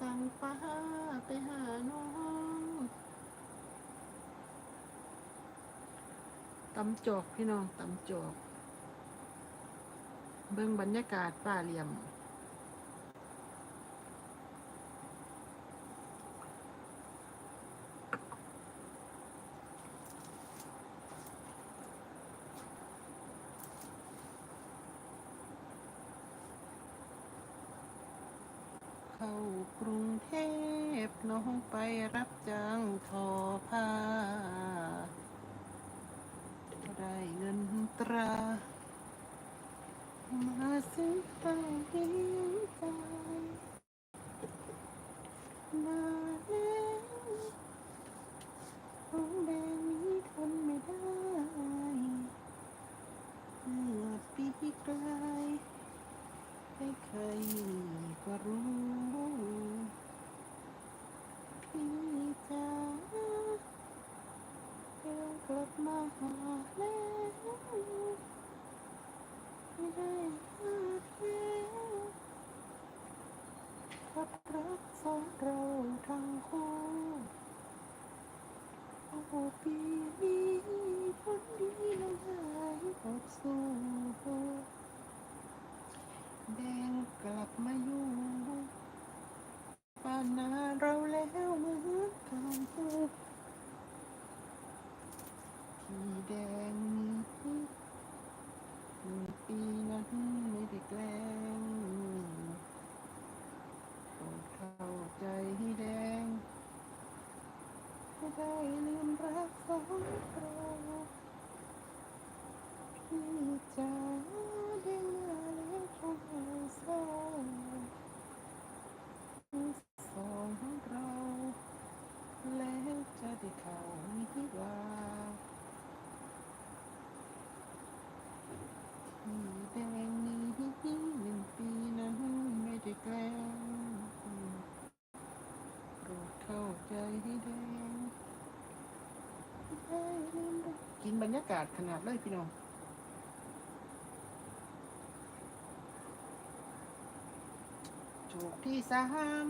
สั่งฟ้าไปหาน้องตำจอกพี่น้องตำจอก เบิ่งบรรยากาศป่าเหลี่ยมเข้า กรุงเทพน้องไปรับจ้างทอผ้า ได้เงินตรา มาซื้อตั้งหินใจมาแล้วของแดงนี้ทนไม่ได้เมื่อปีกลายไม่เคยก็รู้ พี่จ๋าเดี๋ยวกลับ มาหาแล้วไม่ได้พลาแล้วกับรักสองเราทั้งคู่โอ้ปีนี้คนดีน้ำหายอดสู้แดงกลับมาอยู่ป่านนา ไม่ได้ลืมรักสองเราพี่จ๋าเด้งมาแล้วคงเอาเศร้าสองเรา แล้วจะได้เข้าวิวาพี่แดงนี้หนึ่งปีนั้นไม่ได้แกล้งโปรดเข้าใจให้แดง กินบรรยากาศขนาดเลยพี่น้องโจกที่สาม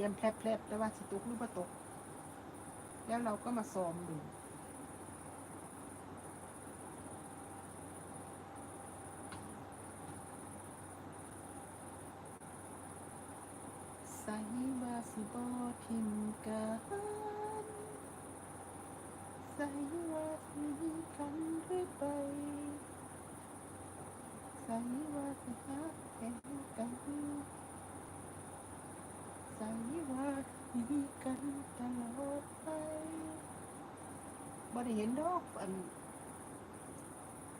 รียมแพลบๆแต่ว่าสิตกหรือบ่ตก แล้วเราก็มาซ้อมดูใส่ว่าสิบอทิมกันใส่ว่าสิมีกันเรื่อไปใส่ว่าสิฮักแข่งกัน ใส่ว่ามีกันตลอดไปบ่ได้เห็นดอกอัน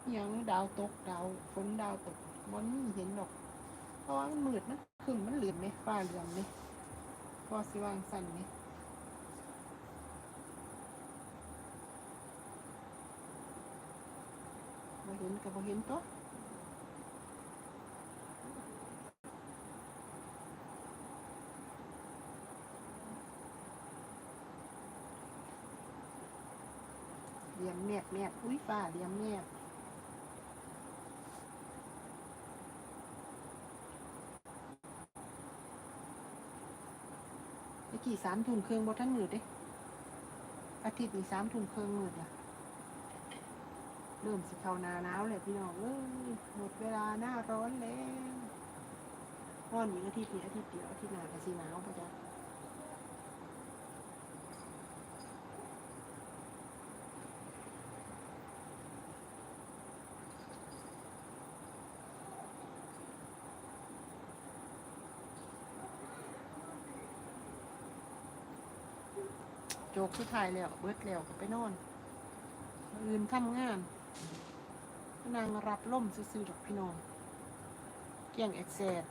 อหยังดาวตกดาวฝนดาวตกบ่มีเห็นดอกเพราะว่ามันมืดนะครึ่งมันเหลือมไหมฟ้าเหลือมไหมพอสิวางสั่นไหมบ่เห็นกับบ่เห็นตัว เหลี่ยมแมบแมบอุ้ยฟ้าเหลี่ยมแมบเมื่อกี้สามทุ่มครึ่องบท่านมืดเด้อาทิตย์นี้สามทุ่มครึ่องมืดละเริ่มสิเข้านาหนาวเลยพี่น้องเอ้ยหมดเวลาหน้าร้อนแล้วร้อนอยู่อาทิตย์นี้อาทิตย์เดียวอาทิตย์หน้าก็สิหนาวปะจ๊ะ จกสุดท้ายแล้ว เบิดแล้วก็ไปนอนอื่นทำงานนางรับล่มซื่อๆดอกพี่น้องเกี่ยงแอกแซด